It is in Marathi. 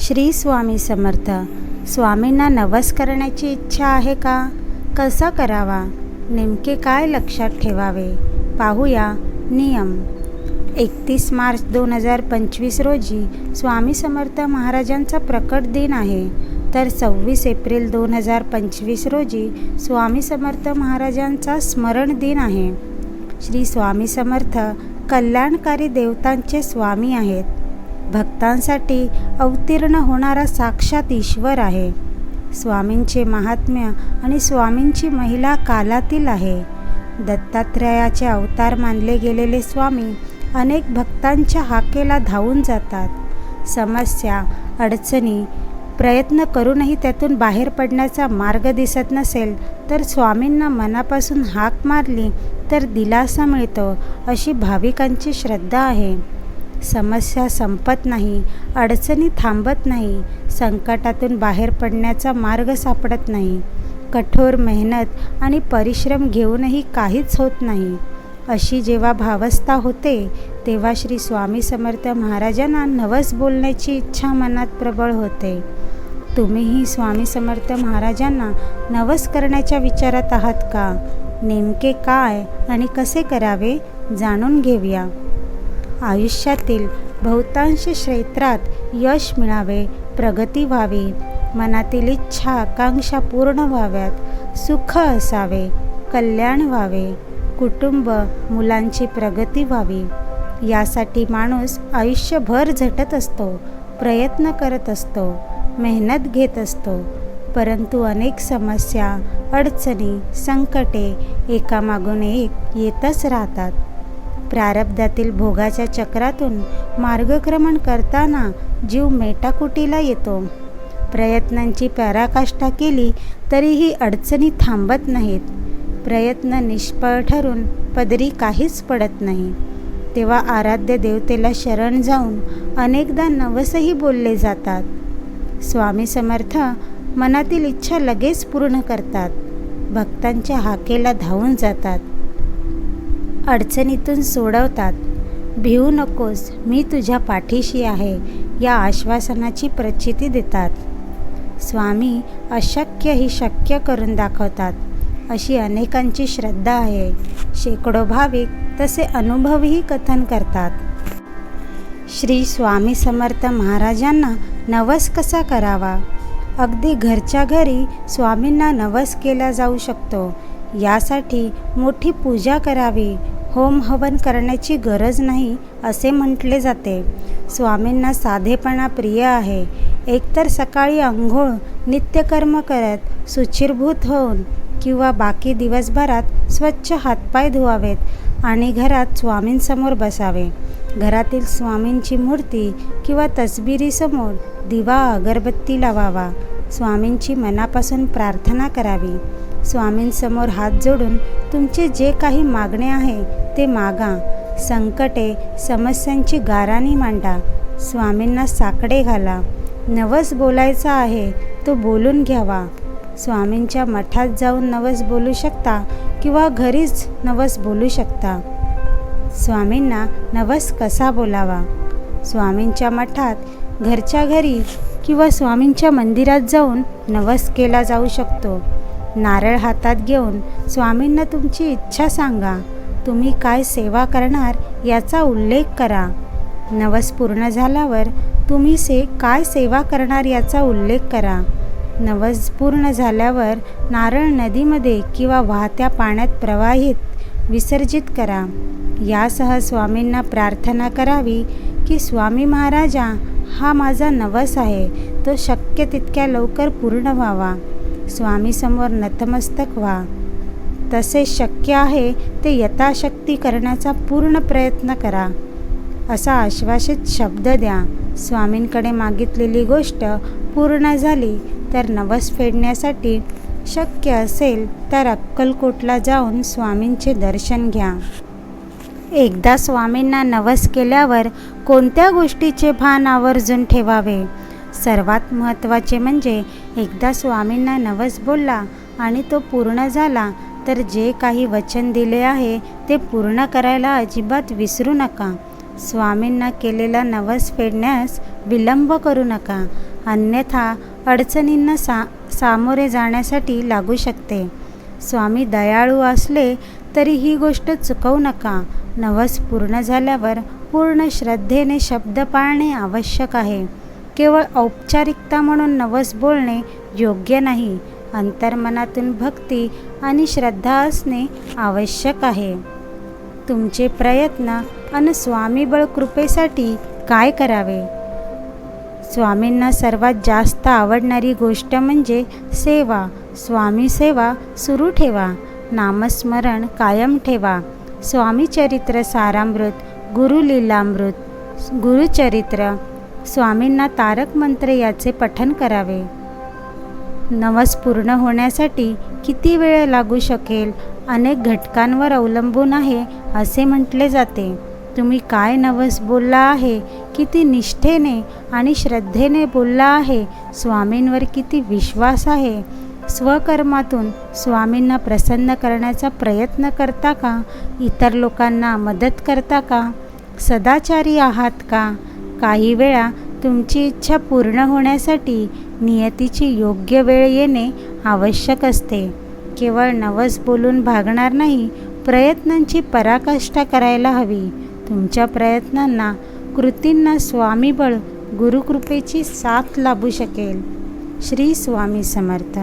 श्री स्वामी समर्थ. स्वामींना नवस करण्याची इच्छा आहे का? कसा करावा? नेमके काय लक्षात ठेवावे? पाहूया नियम. एकतीस मार्च दोन हजार पंचवीस रोजी स्वामी समर्थ महाराजांचा प्रकट दिन आहे. तर सव्वीस एप्रिल दोन हजार पंचवीस रोजी स्वामी समर्थ महाराजांचा स्मरण दिन आहे. श्री स्वामी समर्थ कल्याणकारी देवतांचे स्वामी आहेत. भक्तांसाठी अवतीर्ण होणारा साक्षात ईश्वर आहे. स्वामींचे महात्म्य आणि स्वामींची महिला कालातील आहे. दत्तात्रयाचे अवतार मानले गेलेले स्वामी अनेक भक्तांच्या हाकेला धावून जातात. समस्या अडचणी प्रयत्न करूनही त्यातून बाहेर पडण्याचा मार्ग दिसत नसेल तर स्वामींना मनापासून हाक मारली तर दिलासा मिळतो अशी भाविकांची श्रद्धा आहे. समस्या संपत नाही अडचणी थांबत नाही संकटातून बाहेर पडण्याचा मार्ग सापडत नाही. कठोर मेहनत आणि परिश्रम घेऊनही काहीच होत नाही. अशी जेव्हा भावस्था होते तेव्हा श्री स्वामी समर्थ महाराजांना नवस बोलण्याची इच्छा मनात प्रबळ होते. तुम्हीही स्वामी समर्थ महाराजांना नवस करण्याच्या विचारात आहात का? नेमके काय आणि कसे करावे? जाणून घेऊया. आयुष्यातील बहुतांश क्षेत्रात यश मिळावे प्रगती व्हावी. मनातील इच्छा आकांक्षा पूर्ण व्हाव्यात. सुख असावे कल्याण व्हावे. कुटुंब मुलांची प्रगती व्हावी. यासाठी माणूस आयुष्यभर झटत असतो प्रयत्न करत असतो मेहनत घेत असतो. परंतु अनेक समस्या अडचणी संकटे एकामागून एक येतच राहतात. प्रारब्धातील भोगाच्या चक्रातून मार्गक्रमण करताना जीव मेटाकुटीला येतो. प्रयत्नांची पराकाष्ठा केली तरीही अडचणी थांबत नाहीत. प्रयत्न निष्फळ ठरून पदरी काहीच पडत नाही. तेव्हा आराध्य देवतेला शरण जाऊन अनेकदा नवसही बोलले जातात. स्वामी समर्थ मनातील इच्छा लगेच पूर्ण करतात. भक्तांच्या हाकेला धावून जातात. अडचणीतून सोडवतात. भिवू नकोस मी तुझ्या पाठीशी आहे या आश्वासनाची प्रचिती देतात. स्वामी अशक्य ही शक्य करून दाखवतात. अशी अनेकांची श्रद्धा आहे. शेकडो भाविक तसे अनुभवही कथन करतात. श्री स्वामी समर्थ महाराजांना नवस कसा करावा? अगदी घरच्या घरी स्वामींना नवस केला जाऊ शकतो. यासाठी मोठी पूजा करावी. होम हवन करण्याची गरज नाही असे म्हटले जाते. स्वामींना साधेपणा प्रिय आहे. एकतर सकाळी आंघोळ नित्यकर्म करत सुचिरभूत होऊन किंवा बाकी दिवसभरात स्वच्छ हातपाय धुवावेत आणि घरात स्वामींसमोर बसावे. घरातील स्वामींची मूर्ती किंवा तसबिरीसमोर दिवा अगरबत्ती लावावा. स्वामींची मनापासून प्रार्थना करावी. स्वामींसमोर हात जोडून तुमचे जे काही मागणे आहे ते मागा. संकटे समस्यांची गाराणी मांडा. स्वामींना साकडे घाला. नवस बोलायचा आहे तो बोलून घ्यावा. स्वामींच्या मठात जाऊन नवस बोलू शकता किंवा घरीच नवस बोलू शकता. स्वामींना नवस कसा बोलावा? स्वामींच्या मठात घरच्या घरी किंवा स्वामींच्या मंदिरात जाऊन नवस केला जाऊ शकतो. नारळ हातात घेऊन स्वामींना तुमची इच्छा सांगा. तुम्ही काय सेवा करणार याचा उल्लेख करा. नवस पूर्ण झाल्यावर तुम्ही से काय सेवा करणार याचा उल्लेख करा. नवस पूर्ण झाल्यावर नारळ नदीमध्ये किंवा वाहत्या पाण्यात प्रवाहित विसर्जित करा. यासह स्वामींना प्रार्थना करावी की स्वामी महाराजा हा माझा नवस आहे. तो शक्य तितक्या लवकर पूर्ण व्हावा. स्वामीसमोर नतमस्तक व्हा. तसे शक्य आहे ते यथाशक्ती करण्याचा पूर्ण प्रयत्न करा. असा आश्वासित शब्द द्या. स्वामींकडे मागितलेली गोष्ट पूर्ण झाली तर नवस फेडण्यासाठी शक्य असेल तर अक्कलकोटला जाऊन स्वामींचे दर्शन घ्या. एकदा स्वामींना नवस केल्यावर कोणत्या गोष्टीचे भान आवर्जून ठेवावे? सर्वात महत्त्वाचे म्हणजे एकदा स्वामींना नवस बोलला आणि तो पूर्ण झाला तर जे काही वचन दिले आहे ते पूर्ण करायला अजिबात विसरू नका. स्वामींना केलेला नवस फेडण्यास विलंब करू नका. अन्यथा अडचणींना सा सामोरे जाण्यासाठी लागू शकते. स्वामी दयाळू असले तरी ही गोष्ट चुकवू नका. नवस पूर्ण झाल्यावर पूर्ण श्रद्धेने शब्द पाळणे आवश्यक आहे. केवळ औपचारिकता म्हणून नवस बोलणे योग्य नाही. अंतर्मनातून भक्ती आणि श्रद्धा असणे आवश्यक आहे. तुमचे प्रयत्न आणि स्वामीबळ कृपेसाठी काय करावे? स्वामींना सर्वात जास्त आवडणारी गोष्ट म्हणजे सेवा. स्वामी सेवा सुरू ठेवा. नामस्मरण कायम ठेवा. स्वामीचरित्र सारामृत गुरुलीलामृत गुरुचरित्र स्वामींना तारक मंत्र याचे पठन करावे. नवस पूर्ण होण्यासाठी किती वेळ लागू शकेल? अनेक घटकांवर अवलंबून आहे असे म्हटले जाते. तुम्ही काय नवस बोलला आहे? किती निष्ठेने आणि श्रद्धेने बोलला आहे? स्वामींवर किती विश्वास आहे? स्वकर्मातून स्वामींना प्रसन्न करण्याचा प्रयत्न करता का? इतर लोकांना मदत करता का? सदाचारी आहात का? काही वेळा तुमची इच्छा पूर्ण होण्यासाठी नियतीची योग्य वेळ येणे आवश्यक असते. केवळ नवस बोलून भागणार नाही प्रयत्नांची पराकाष्ठा करायला हवी. तुमच्या प्रयत्नांना कृतींना स्वामीबळ गुरुकृपेची साथ लाभू शकेल. श्री स्वामी समर्थ.